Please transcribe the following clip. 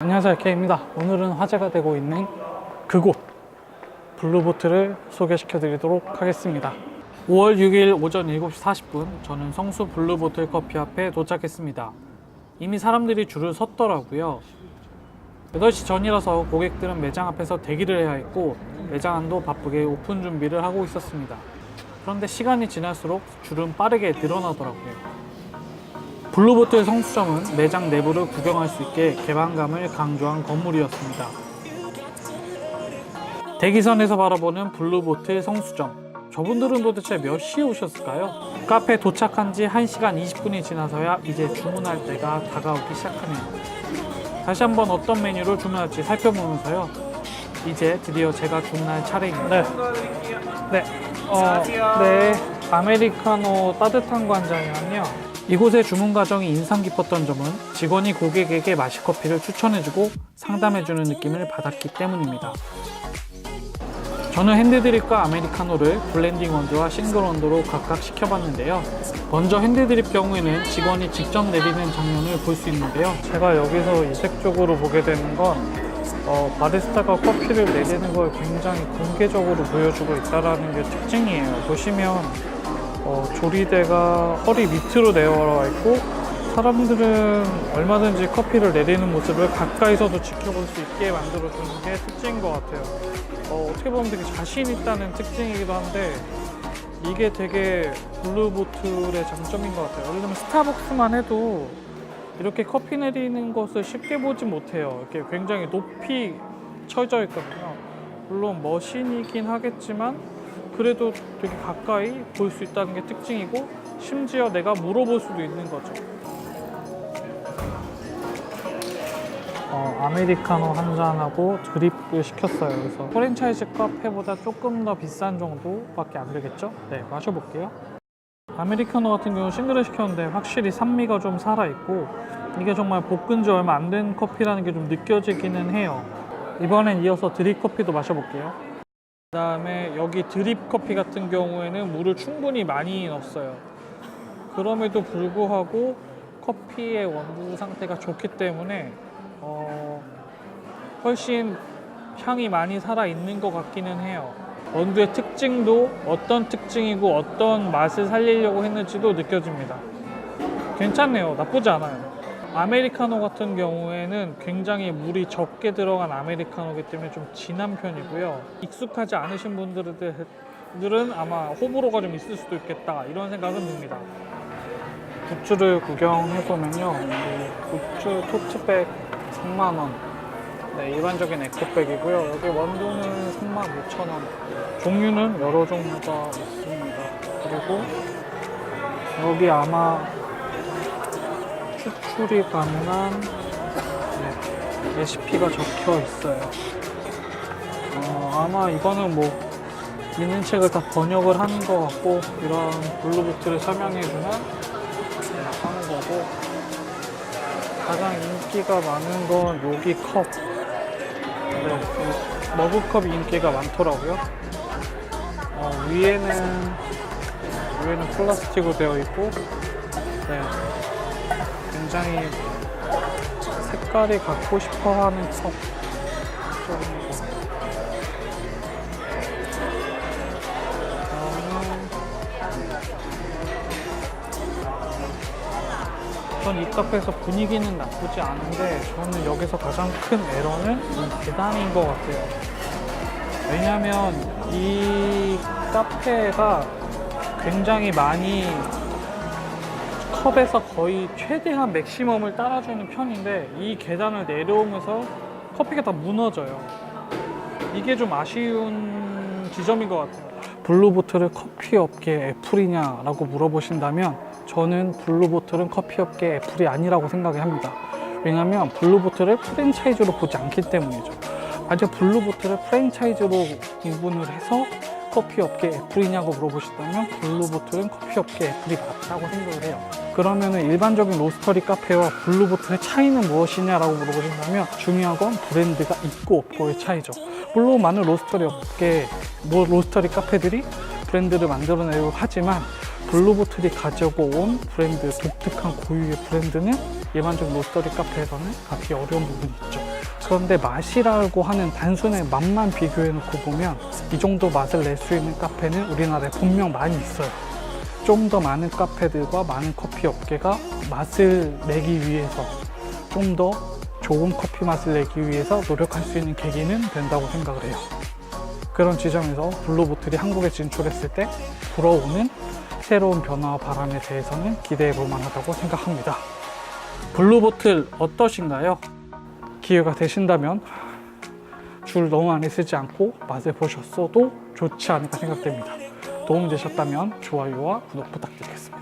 안녕하세요 K입니다. 오늘은 화제가 되고 있는 그곳 블루보트를 소개시켜 드리도록 하겠습니다. 5월 6일 오전 7시 40분 저는 성수 블루보틀 커피 앞에 도착했습니다. 이미 사람들이 줄을 섰더라고요. 8시 전이라서 고객들은 매장 앞에서 대기를 해야 했고 매장 안도 바쁘게 오픈 준비를 하고 있었습니다. 그런데 시간이 지날수록 줄은 빠르게 늘어나더라고요 블루보트의 성수점은 매장 내부를 구경할 수 있게 개방감을 강조한 건물이었습니다. 대기선에서 바라보는 블루보트 성수점. 저분들은 도대체 몇 시에 오셨을까요? 카페 도착한 지 1시간 20분이 지나서야 이제 주문할 때가 다가오기 시작하네요. 다시 한번 어떤 메뉴를 주문할지 살펴보면서요. 이제 드디어 제가 주문할 차례입니다. 네. 네. 어, 네. 아메리카노 따뜻한 거 한 잔이랑요. 이곳의 주문 과정이 인상 깊었던 점은 직원이 고객에게 마실 커피를 추천해주고 상담해주는 느낌을 받았기 때문입니다. 저는 핸드드립과 아메리카노를 블렌딩 원두와 싱글 원두로 각각 시켜봤는데요. 먼저 핸드드립 경우에는 직원이 직접 내리는 장면을 볼 수 있는데요. 제가 여기서 이색적으로 보게 되는 건 어, 바리스타가 커피를 내리는 걸 굉장히 공개적으로 보여주고 있다는 게 특징이에요. 보시면 어, 조리대가 허리 밑으로 내려와 있고 사람들은 얼마든지 커피를 내리는 모습을 가까이서도 지켜볼 수 있게 만들어주는 게 특징인 것 같아요. 어, 어떻게 보면 되게 자신 있다는 특징이기도 한데 이게 되게 블루보틀의 장점인 것 같아요. 예를 들면 스타벅스만 해도 이렇게 커피 내리는 것을 쉽게 보지 못해요. 이렇게 굉장히 높이 쳐져 있거든요. 물론 머신이긴 하겠지만 그래도 되게 가까이 볼 수 있다는 게 특징이고 심지어 내가 물어볼 수도 있는 거죠. 어, 아메리카노 한 잔하고 드립을 시켰어요. 그래서 프랜차이즈 카페보다 조금 더 비싼 정도밖에 안 되겠죠? 네, 마셔볼게요. 아메리카노 같은 경우 싱글을 시켰는데 확실히 산미가 좀 살아있고 이게 정말 볶은 지 얼마 안 된 커피라는 게 좀 느껴지기는 해요. 이번엔 이어서 드립 커피도 마셔볼게요. 그 다음에 여기 드립 커피 같은 경우에는 물을 충분히 많이 넣었어요. 그럼에도 불구하고 커피의 원두 상태가 좋기 때문에 어, 훨씬 향이 많이 살아 있는 것 같기는 해요. 원두의 특징도 어떤 특징이고 어떤 맛을 살리려고 했는지도 느껴집니다. 괜찮네요. 나쁘지 않아요. 아메리카노 같은 경우에는 굉장히 물이 적게 들어간 아메리카노이기 때문에 좀 진한 편이고요. 익숙하지 않으신 분들은 아마 호불호가 좀 있을 수도 있겠다 이런 생각은 듭니다. 굿즈를 구경해 보면요, 굿즈 토트백 3만 원, 네, 일반적인 에코백이고요. 여기 원두는 3만 5천 원. 종류는 여러 종류가 있습니다. 그리고 여기 아마 추출이 가능한 네, 레시피가 적혀 있어요. 어, 아마 이거는 뭐 있는 책을 다 번역을 하는 것 같고 이런 블루보트를 설명해주는 네, 하는 거고 가장 인기가 많은 건 여기 컵. 네, 이 머그컵이 인기가 많더라고요. 어, 위에는 위에는 플라스틱으로 되어 있고 네, 굉장히 색깔이 갖고 싶어 하는 컵. 쪽이고. 전이 카페에서 분위기는 나쁘지 않은데 저는 여기서 가장 큰 에러는 이 계단인 것 같아요. 왜냐하면 이 카페가 굉장히 많이 컵에서 거의 최대한 맥시멈을 따라주는 편인데 이 계단을 내려오면서 커피가 다 무너져요. 이게 좀 아쉬운 지점인 것 같아요. 블루보틀을 커피 업계 애플이냐 라고 물어보신다면 저는 블루보틀은 커피 업계 애플이 아니라고 생각을 합니다. 왜냐하면 블루보틀을 프랜차이즈로 보지 않기 때문이죠. 만약 블루보틀을 프랜차이즈로 구분을 해서 커피 업계 애플이냐고 물어보신다면 블루보틀은 커피 업계 애플이 맞다고 생각을 해요. 그러면 일반적인 로스터리 카페와 블루보틀의 차이는 무엇이냐라고 물어보신다면 중요한 건 브랜드가 있고 없고의 차이죠. 물론 많은 로스터리 업계, 뭐 로스터리 카페들이 브랜드를 만들어내려고 하지만 블루보틀이 가지고 온 브랜드, 독특한 고유의 브랜드는 일반적 로스터리 카페에서는 갖기 어려운 부분이 있죠. 그런데 맛이라고 하는 단순히 맛만 비교해 놓고 보면 이 정도 맛을 낼 수 있는 카페는 우리나라에 분명 많이 있어요. 좀 더 많은 카페들과 많은 커피 업계가 맛을 내기 위해서 좀 더 좋은 커피 맛을 내기 위해서 노력할 수 있는 계기는 된다고 생각을 해요. 그런 지점에서 블루보틀이 한국에 진출했을 때 불어오는 새로운 변화와 바람에 대해서는 기대해 볼 만하다고 생각합니다. 블루보틀 어떠신가요? 기회가 되신다면 줄 너무 많이 쓰지 않고 맛을 보셨어도 좋지 않을까 생각됩니다. 도움이 되셨다면 좋아요와 구독 부탁드리겠습니다.